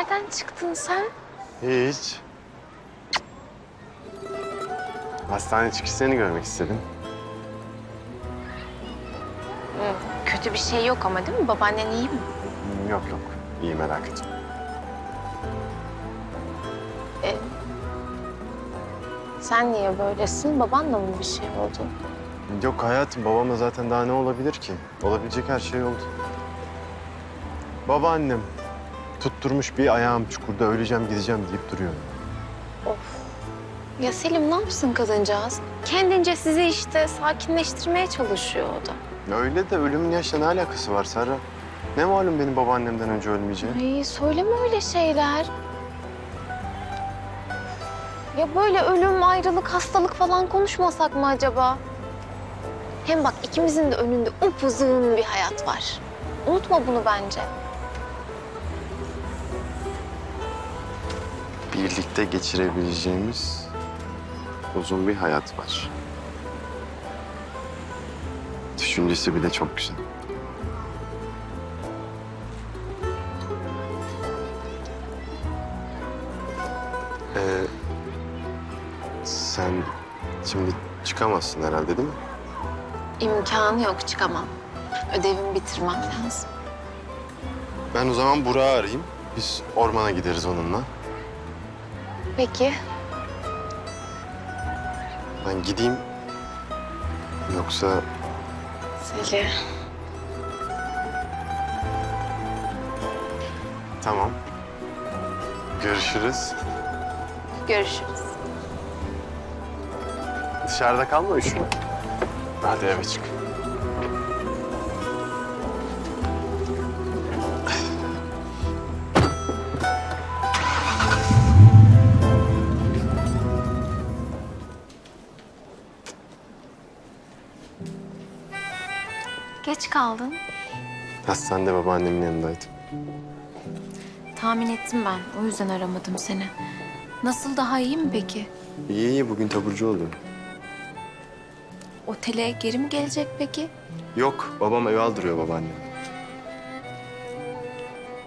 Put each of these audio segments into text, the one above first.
Nereden çıktın sen? Hiç. Hastane çıkış seni görmek istedim. Kötü bir şey yok ama değil mi? Babaannen iyi mi? Yok yok. İyi merak etme. E, sen niye böylesin? Babanla mı bir şey oldu? Yok hayatım babamla zaten daha ne olabilir ki? Olabilecek her şey oldu. Babaannem tutturmuş bir ayağım çukurda öleceğim gideceğim deyip duruyor. Of. Ya Selim ne yapsın kadıncağız? Kendince sizi işte sakinleştirmeye çalışıyor o da. Öyle de ölümün yaşla ne alakası var Serra? Ne malum benim babaannemden önce ölmeyeceğim? Ay söyleme öyle şeyler. Ya böyle ölüm, ayrılık, hastalık falan konuşmasak mı acaba? Hem bak ikimizin de önünde upuzun bir hayat var. Unutma bunu bence. Birlikte geçirebileceğimiz uzun bir hayat var. Düşüncesi bile çok güzel. Ee, sen şimdi çıkamazsın herhalde değil mi? İmkanı yok çıkamam. Ödevimi bitirmem lazım. Ben o zaman Burak'ı arayayım. Biz ormana gideriz onunla. Peki. Ben gideyim. Yoksa Selim. tamam. Görüşürüz. Görüşürüz. Dışarıda kalma üşüme. Hadi eve çık. Kaldın. Hastanede babaannemin yanındaydım. Tahmin ettim ben. O yüzden aramadım seni. Nasıl daha iyi mi peki? İyi iyi bugün taburcu oldu. Otele geri mi gelecek peki? Yok babam eve aldırıyor babaannem.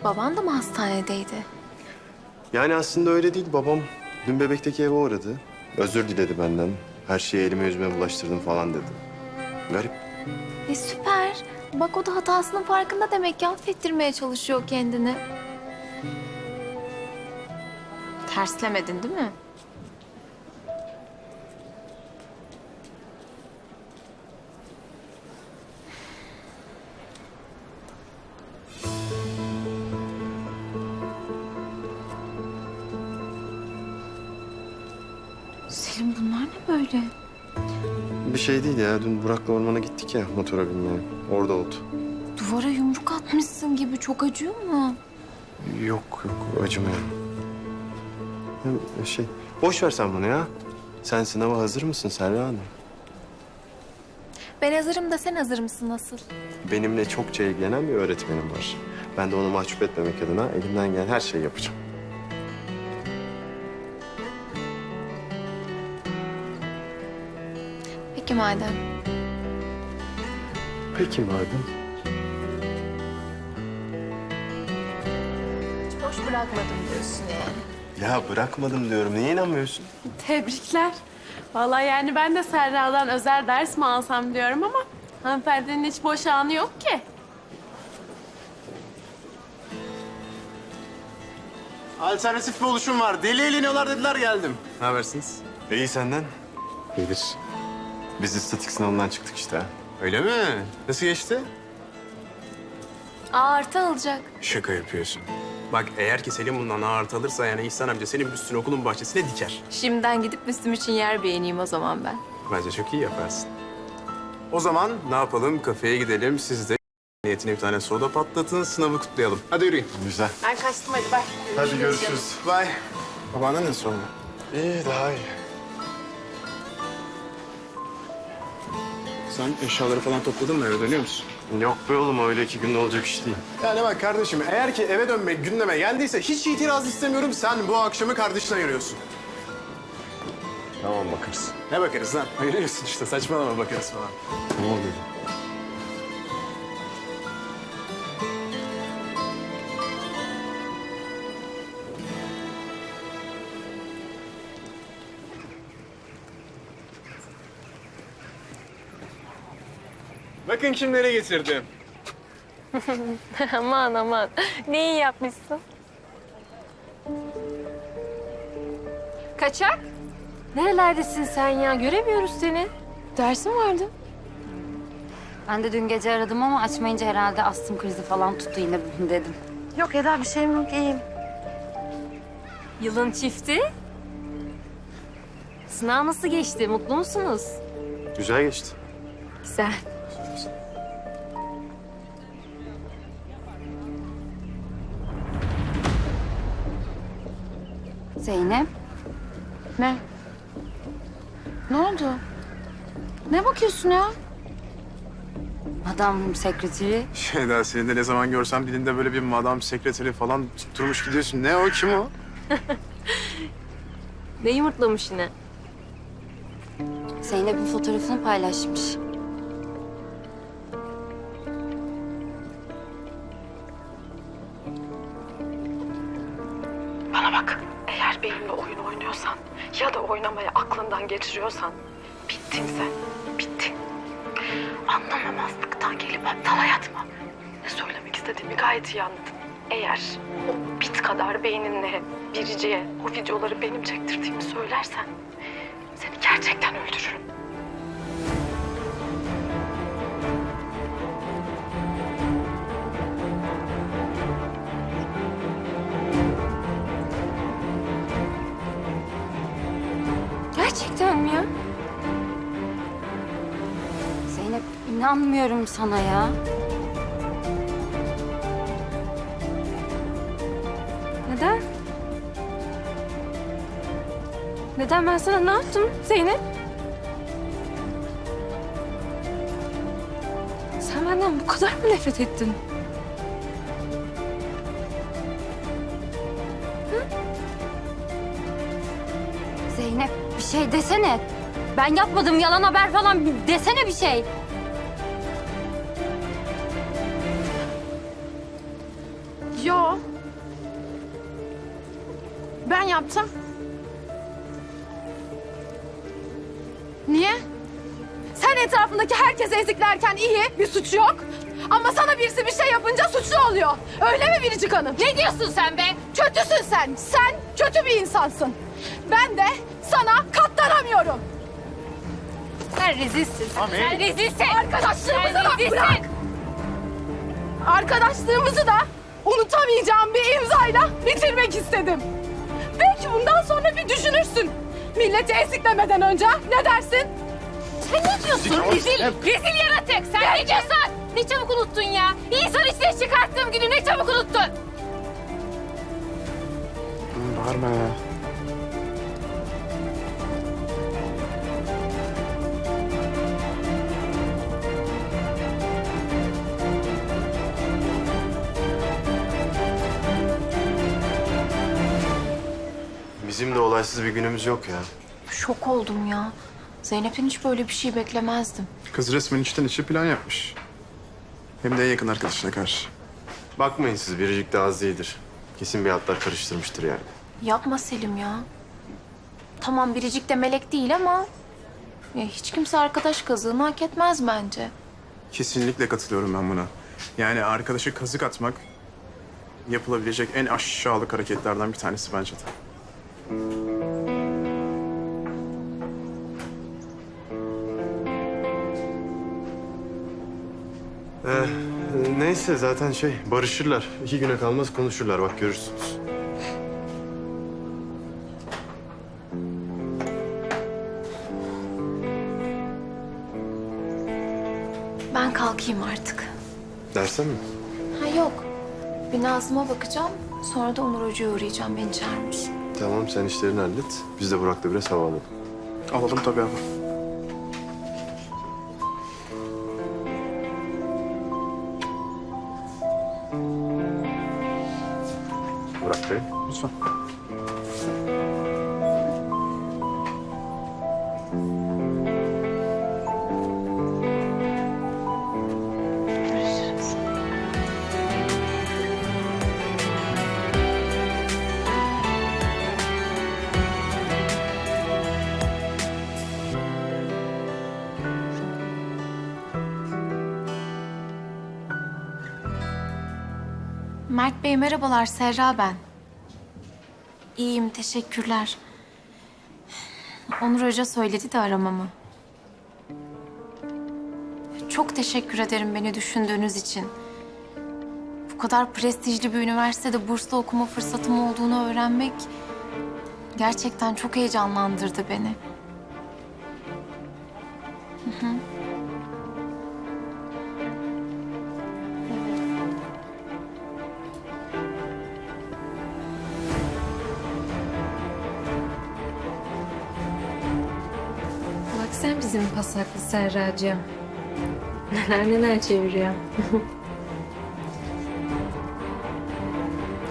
Baban da mı hastanedeydi? Yani aslında öyle değil babam. Dün bebekteki eve uğradı. Özür diledi benden. Her şeyi elime yüzüme bulaştırdım falan dedi. Garip. E süper. Bak o da hatasının farkında demek ki affettirmeye çalışıyor kendini. Terslemedin değil mi? Selim bunlar ne böyle? Bir şey değil ya. Dün Burak'la ormana gittik ya motora binmeye. Orada oldu. Duvara yumruk atmışsın gibi çok acıyor mu? Yok yok acımıyor. Hem şey boş ver sen bunu ya. Sen sınava hazır mısın Serra Hanım? Ben hazırım da sen hazır mısın nasıl? Benimle çokça ilgilenen bir öğretmenim var. Ben de onu mahcup etmemek adına elimden gelen her şeyi yapacağım. Peki madem. Peki madem. Hiç boş bırakmadım diyorsun yani. Ya bırakmadım diyorum. Niye inanmıyorsun? Tebrikler. Vallahi yani ben de Serra'dan özel ders mi alsam diyorum ama hanımefendinin hiç boş anı yok ki. Alternatif bir oluşum var. Deli eğleniyorlar dediler geldim. Ne habersiniz? İyi senden. İyidir. Biz istatik sınavından çıktık işte. Öyle mi? Nasıl geçti? Aa, artı alacak. Şaka yapıyorsun. Bak eğer ki Selim bundan ağır alırsa yani İhsan amca senin üstüne okulun bahçesine diker. Şimdiden gidip üstüm için yer beğeneyim o zaman ben. Bence çok iyi yaparsın. O zaman ne yapalım? Kafeye gidelim. Siz de niyetine bir tane soda patlatın. Sınavı kutlayalım. Hadi yürüyün. Güzel. Ben kaçtım hadi bay. Hadi görüşürüz. Bye. Babaannen nasıl oldu? İyi daha iyi. Sen eşyaları falan topladın mı? Eve dönüyor musun? Yok be oğlum öyle iki günde olacak iş değil. Yani bak kardeşim eğer ki eve dönmek gündeme geldiyse hiç itiraz istemiyorum. Sen bu akşamı kardeşine ayırıyorsun. Tamam bakarız. Ne bakarız lan? Ayırıyorsun işte saçmalama bakarız falan. Ne oluyor? Bakın kimlere getirdim. aman aman. Ne iyi yapmışsın. Kaçak? Nerelerdesin sen ya? Göremiyoruz seni. Dersin vardı. Ben de dün gece aradım ama açmayınca herhalde astım krizi falan tuttu yine bugün dedim. Yok Eda bir şeyim yok iyiyim. Yılın çifti. Sınav nasıl geçti? Mutlu musunuz? Güzel geçti. Güzel. Zeynep, Ne? Ne oldu? Ne bakıyorsun ya? madam sekreteri. Şey daha seni de ne zaman görsem dilinde böyle bir madam sekreteri falan tutturmuş gidiyorsun. Ne o kim o? Ne yumurtlamış yine? Zeynep'in fotoğrafını paylaşmış. Ya da oynamayı aklından geçiriyorsan bittin sen, bittin. Anlamamazlıktan gelip aptal hayatma. Ne söylemek istediğimi gayet iyi anladın. Eğer o bit kadar beyninle biriciye o videoları benim çektirdiğimi söylersen seni gerçekten öldürürüm. Gerçekten mi ya? Zeynep inanmıyorum sana ya. Neden? Neden ben sana ne yaptım Zeynep? Sen benden bu kadar mı nefret ettin? Şey desene. Ben yapmadım yalan haber falan desene bir şey. Yo. Ben yaptım. Niye? Sen etrafındaki herkesi eziklerken iyi, bir suç yok. Ama sana birisi bir şey yapınca suçlu oluyor. Öyle mi Biricik Hanım? Ne diyorsun sen be? Kötüsün sen. Sen kötü bir insansın. Ben de sana katlanamıyorum. Sen rezilsin. Sen rezilsin. Arkadaşlığımızı Sen da rezilsin. bırak. Arkadaşlığımızı da unutamayacağım bir imzayla bitirmek istedim. Belki bundan sonra bir düşünürsün. Milleti eziklemeden önce ne dersin? Sen ne diyorsun? Rezil, rezil yaratık. Sen ne diyorsun? Ne çabuk unuttun ya. İnsan içine çıkarttığım günü ne çabuk unuttun. Bağırma ya. Bizim de olaysız bir günümüz yok ya. Şok oldum ya. Zeynep'ten hiç böyle bir şey beklemezdim. Kız resmen içten içe plan yapmış. Hem de en yakın arkadaşına karşı. Bakmayın siz biricik de az değildir. Kesin bir hatlar karıştırmıştır yani. Yapma Selim ya. Tamam Biricik de melek değil ama... Ya hiç kimse arkadaş kazığını hak etmez bence. Kesinlikle katılıyorum ben buna. Yani arkadaşı kazık atmak yapılabilecek en aşağılık hareketlerden bir tanesi bence de. Ee, neyse zaten şey barışırlar. İki güne kalmaz konuşurlar bak görürsünüz. Ben kalkayım artık. Dersen mi? Ha yok. Bir Nazım'a bakacağım. Sonra da Onur Hoca'ya uğrayacağım. Beni çağırmış. Tamam sen işlerini hallet. Biz de Burak'la biraz hava alalım. Alalım tabii ama. Mert Bey merhabalar Serra ben. İyiyim teşekkürler. Onur Hoca söyledi de aramamı. Çok teşekkür ederim beni düşündüğünüz için. Bu kadar prestijli bir üniversitede burslu okuma fırsatım olduğunu öğrenmek gerçekten çok heyecanlandırdı beni. Bak sen bizim pasaklı Serracığım. Neler neler çeviriyor.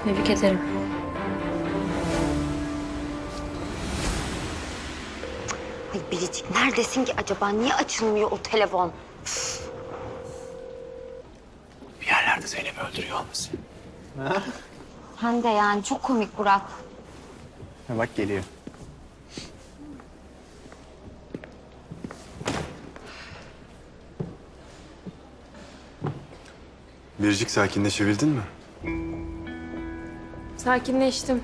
Tebrik ederim. Ay Biricik neredesin ki acaba? Niye açılmıyor o telefon? Bir yerlerde Zeynep'i öldürüyor olmasın? Hem de yani çok komik Burak. Ha, bak geliyor. Biricik sakinleşebildin mi? Sakinleştim.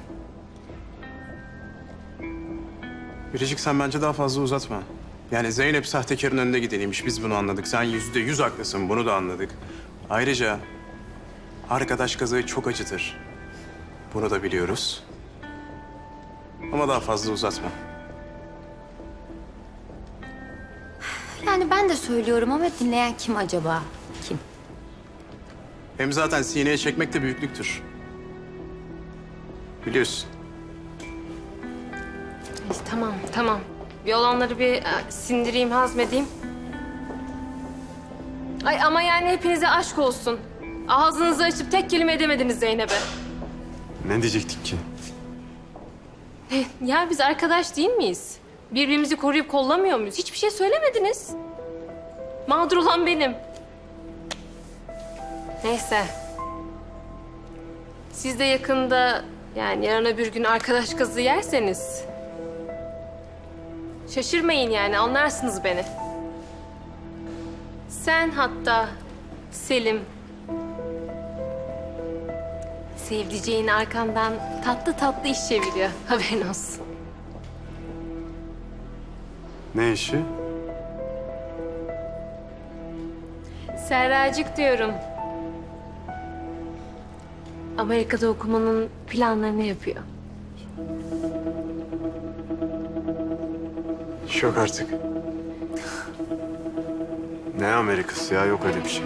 Biricik sen bence daha fazla uzatma. Yani Zeynep sahtekarın önünde gideniymiş. Biz bunu anladık. Sen yüzde yüz haklısın. Bunu da anladık. Ayrıca arkadaş kazayı çok acıtır. Bunu da biliyoruz. Ama daha fazla uzatma. Yani ben de söylüyorum ama dinleyen kim acaba? Hem zaten sineye çekmek de büyüklüktür. Biliyorsun. İşte tamam, tamam. Bir olanları bir e, sindireyim, hazmedeyim. Ay ama yani hepinize aşk olsun. Ağzınızı açıp tek kelime edemediniz Zeynep'e. Ne diyecektik ki? Ya biz arkadaş değil miyiz? Birbirimizi koruyup kollamıyor muyuz? Hiçbir şey söylemediniz. Mağdur olan benim. Neyse. Siz de yakında yani yarın öbür gün arkadaş kızı yerseniz... Şaşırmayın yani anlarsınız beni. Sen hatta Selim... Sevdiceğin arkandan tatlı tatlı iş çeviriyor. Haberin olsun. Ne işi? Serracık diyorum. Amerika'da okumanın planlarını yapıyor. Yok artık. Ne Amerikası ya? Yok öyle bir şey.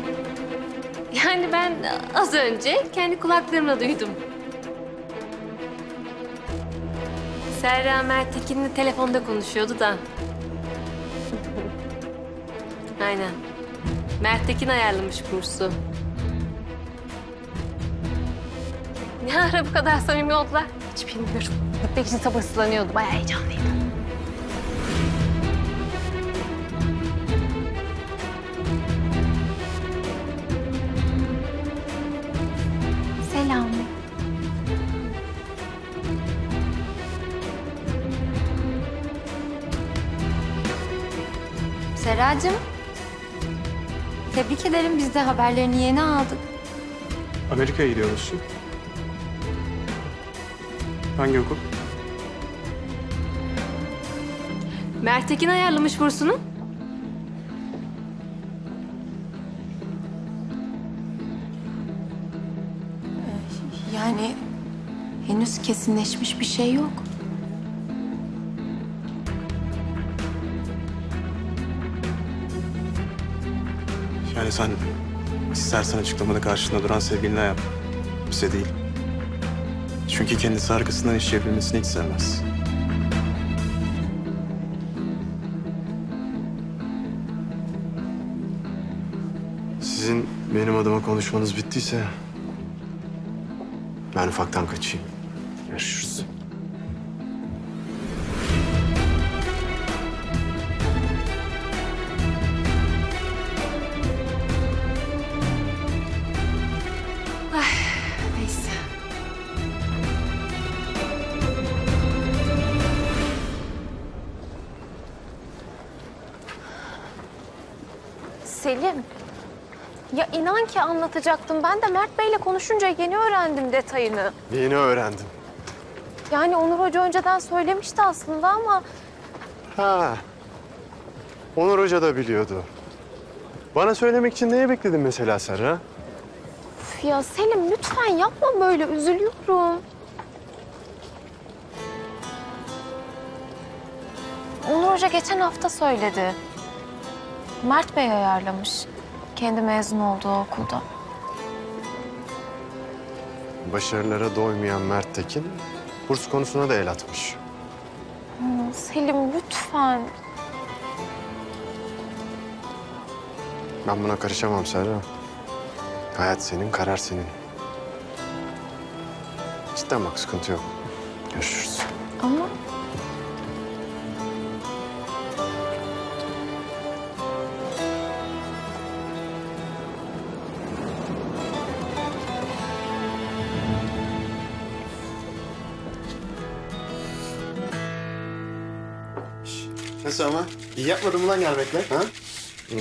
Yani ben az önce kendi kulaklarımla duydum. Serra Mertekin'le telefonda konuşuyordu da. Aynen. Mertekin ayarlamış kursu. Ne ara bu kadar samimi oldular? Hiç bilmiyorum. Gitmek için sabırsızlanıyordu. Bayağı heyecanlıydı. Selam. Seracığım. Tebrik ederim biz de haberlerini yeni aldık. Amerika'ya gidiyor musun? Hangi okul? Mertekin ayarlamış bursunu. Yani henüz kesinleşmiş bir şey yok. Yani sen istersen açıklamada karşında duran sevgiline yap. Bize değil. Çünkü kendisi arkasından iş çevrilmesini hiç sevmez. Sizin benim adıma konuşmanız bittiyse... ...ben ufaktan kaçayım. Görüşürüz. Selim. Ya inan ki anlatacaktım. Ben de Mert Bey'le konuşunca yeni öğrendim detayını. Yeni öğrendim. Yani Onur Hoca önceden söylemişti aslında ama... Ha. Onur Hoca da biliyordu. Bana söylemek için neye bekledin mesela Serra? Üf ya Selim lütfen yapma böyle üzülüyorum. Onur Hoca geçen hafta söyledi. Mert Bey ayarlamış. Kendi mezun olduğu okulda. Başarılara doymayan Mert Tekin, burs konusuna da el atmış. Selim lütfen. Ben buna karışamam Serra. Hayat senin, karar senin. Cidden bak sıkıntı yok. Görüşürüz. Ama Nasıl ama? İyi yapmadın mı lan gelmekle? Ha?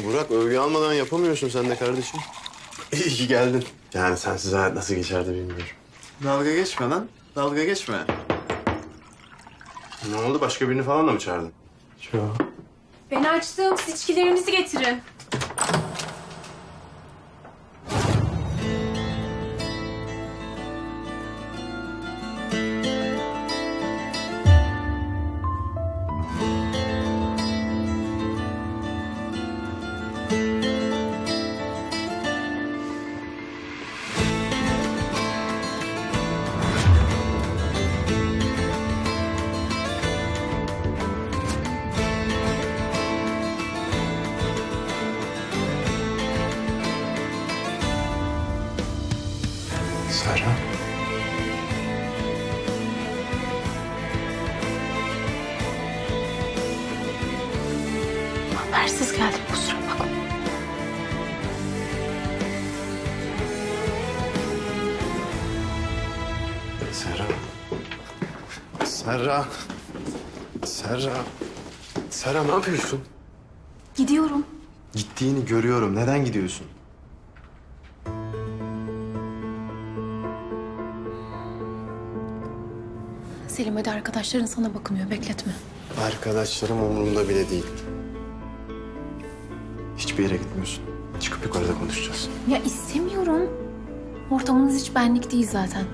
Burak övgü almadan yapamıyorsun sen de kardeşim. İyi ki geldin. Yani sensiz hayat nasıl geçerdi bilmiyorum. Dalga geçme lan. Dalga geçme. Ne oldu? Başka birini falan da mı çağırdın? Yok. Ben açtım. Siz içkilerinizi getirin. Serra. Serra. Serra ne yapıyorsun? Gidiyorum. Gittiğini görüyorum. Neden gidiyorsun? Selim hadi arkadaşların sana bakınıyor bekletme. Arkadaşlarım umurumda bile değil. Hiçbir yere gitmiyorsun. Çıkıp yukarıda konuşacağız. Ya istemiyorum. Ortamınız hiç benlik değil zaten.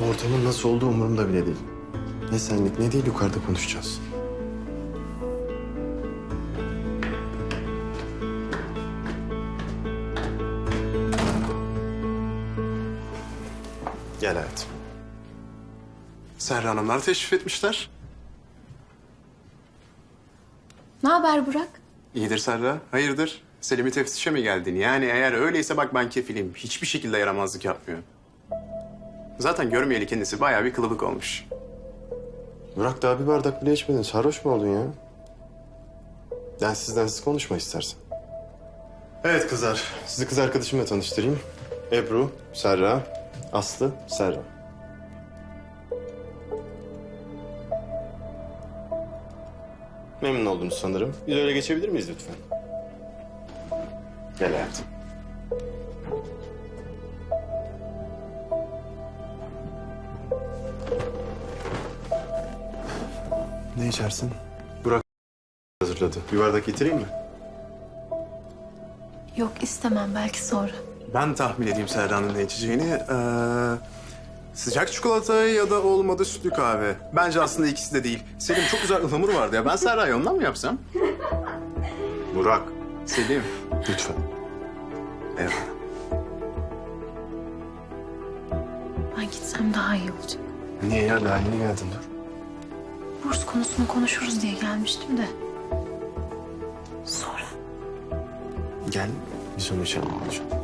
Ortamın nasıl olduğu umurumda bile değil. Ne senlik ne değil yukarıda konuşacağız. Gel hayatım. Serra Hanımlar teşrif etmişler. Ne haber Burak? İyidir Serra. Hayırdır? Selim'i teftişe mi geldin? Yani eğer öyleyse bak ben kefilim. Hiçbir şekilde yaramazlık yapmıyor. Zaten görmeyeli kendisi bayağı bir kılıbık olmuş. Burak daha bir bardak bile içmedin. Sarhoş mu oldun ya? Densiz densiz konuşma istersen. Evet kızlar. Sizi kız arkadaşımla tanıştırayım. Ebru, Serra, Aslı, Serra. Memnun oldunuz sanırım. Biz öyle geçebilir miyiz lütfen? Gel hayatım. Ne içersin? Burak hazırladı. Bir bardak getireyim mi? Yok istemem belki sonra. Ben tahmin edeyim Serra'nın ne içeceğini. Ee, sıcak çikolata ya da olmadı sütlü kahve. Bence aslında ikisi de değil. Selim çok güzel ıhlamur vardı ya. Ben Serra'ya ondan mı yapsam? Burak. Selim. Lütfen. Evet. Ben gitsem daha iyi olacak. Niye ya? Daha yeni geldin dur. Burs konusunu konuşuruz diye gelmiştim de. Sonra. Gel. Bir içelim konuşalım.